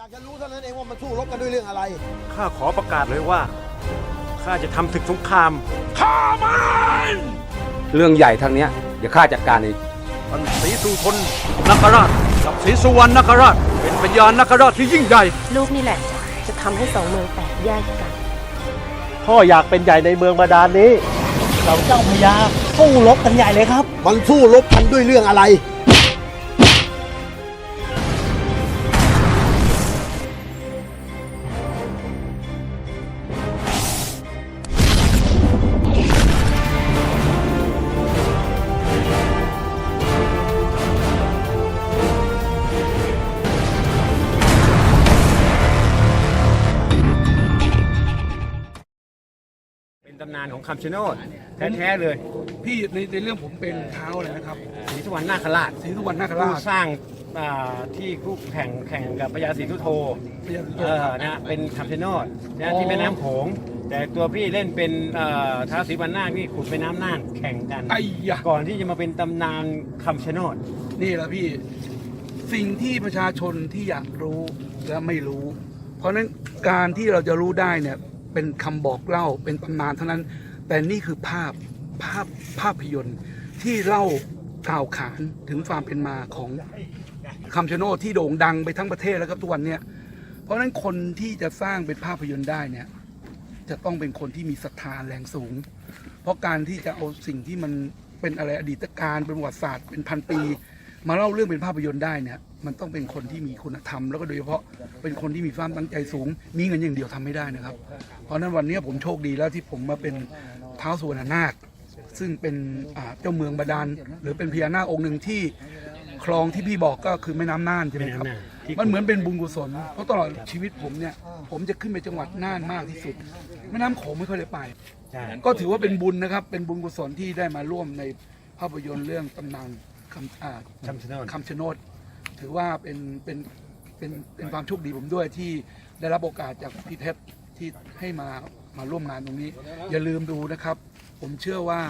อยากจะรู้เท่านั้นเองว่ามันสู้รบกันด้วยเรื่องอะไร ข้าขอประกาศเลยว่า ข้าจะทำศึกสงครามเรื่องใหญ่ทางเนี้ยเดี๋ยวข้าจัดการเองท่านศรีสุทนนคราชกับศรีสุวรรณนคราช เป็นพญานนคราชที่ยิ่งใหญ่ ลูกนี่แหละ จะทำให้สองเมืองแตกแยกกัน พ่ออยากเป็นใหญ่ในเมืองบาดาลนี้เราเจ้าพญาสู้รบกันใหญ่เลยครับ มันสู้รบกันด้วยเรื่องอะไรำนานของคำชะโนดแท้ๆเลยพี่ในในเรื่องผมเป็นเท้าเลยนะครับศรีสุวรรณนาคราชศรีสุวรรณนาคผู้ราชสร้างอ่าที่คู่แข่งแข่งกับพญาศรีสุโธพญาศรีสุโธเออนะเป็นคำชะโนดอ๋นะอที่แม่น้ำโขงแต่ตัวพี่เล่นเป็นเอ่อท้าวศรีวรรณนาคนี่ขุดแม่น้ำน่านแข่งกัน ไอ้ยะก่อนที่จะมาเป็นตำนานคำชะโนด นี่แหละพี่ สิ่งที่ประชาชนที่อยากรู้และไม่รู้ เพราะฉะนั้นการที่เราจะรู้ได้เนี่ย เป็นคำบอกเล่าเป็นตำนานเท่านั้น แต่นี่คือภาพภาพภาพยนตร์ที่เล่ากล่าวขานถึงความเป็นมาของคำชะโนดที่โด่งดังไปทั้งประเทศแล้วครับทุกวันเนี้ยเพราะฉะนั้นคนที่จะสร้างเป็นภาพยนตร์ได้เนี่ยจะต้องเป็นคนที่มีศรัทธาแรงสูง เพราะการที่จะเอาสิ่งที่มันเป็นอะไรอดีตการเป็นประวัติศาสตร์เป็นพันปี มาเล่าเรื่องเป็นภาพยนตร์ได้เนี่ย มันต้องเป็นคนที่มีคุณธรรมแล้วก็โดยเฉพาะเป็นคนที่มีความตั้งใจสูง มีเงินอย่างเดียวทำไม่ได้นะครับ เพราะฉะนั้นวันนี้ผมโชคดีแล้วที่ผมมาเป็นเท้าวสุวรรณนาค ซึ่งเป็นอ่าเจ้าเมืองบาดาลหรือเป็นพญานาคองค์หนึ่งที่คลองที่พี่บอกก็คือแม่น้ำน่านใช่ไหมครับแม่น้ำน่านที่มันเหมือนเป็นบุญกุศล เพราะตลอดชีวิตผมเนี่ย ผมจะขึ้นไปจังหวัดน่านมากที่สุด แม่น้ำโขงไม่ค่อยได้ไปใช่ก็ถือว่าเป็นบุญนะครับ เป็นบุญกุศลที่ได้มาร่วมในภาพยนตร์เรื่องตำนานคำอ่าคำชะโนดคำชะโนด ถือว่าเป็นเป็นเป็นเป็นความโชคดีผมด้วยที่ได้รับโอกาสจากพี่เพชรที่ให้มามาร่วมงานตรงนี้ อย่าลืมดูนะครับ ผมเชื่อว่า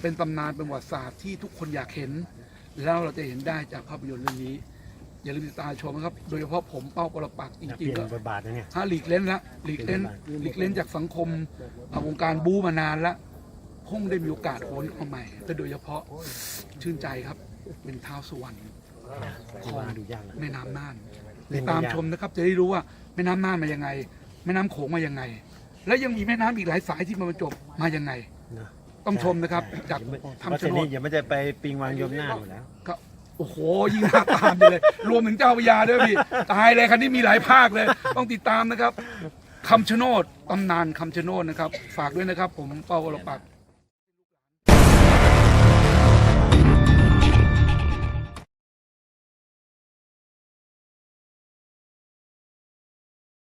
เป็นตำนานเป็นประวัติศาสตร์ที่ทุกคนอยากเห็น แล้วเราจะเห็นได้จากภาพยนตร์เรื่องนี้ อย่าลืมติดตามชมนะครับ โดยเฉพาะผมเป้าปรปักษ์จเปริงลี่ยๆนก็บทบาทนะเนี่ยถ้าหลีกเล่นละหลีกเล่นหลีกเล่นจากสังคมอ่าวงการบู๊มานานละคงได้มีโอกาสโหนเข้ามาใหม่แต่โดยเฉพาะชื่นใจครับเป็นเท้าวสุวรรณ ที่ว่าดูยากนะแม่น้ำน่านเล่ตินดไม่ตามยากชมนะครับ จะได้รู้ว่าแม่น้ำน่านมายังไง แม่น้ำโขงมายังไง และยังมีแม่น้ำอีกหลายสายที่มาบรรจบมายังไง นะต้องชมนะครับ จากเพราะทำฉะชะโนนี้ดอย่าไม่จะไปปิงวางยมหน้าอยู่แล้ว ก็โอ้โหยิ่งน่าตามอยู่เลย รวมถึงเจ้าพระยาด้วยพี่ ตายเลยคันนี้มีหลายภาคเลย ต้องติดตามนะครับคำชะโนดตำนานคำชะโนดนะครับ ฝากด้วยนะครับ ผมเป้าวรปักษ์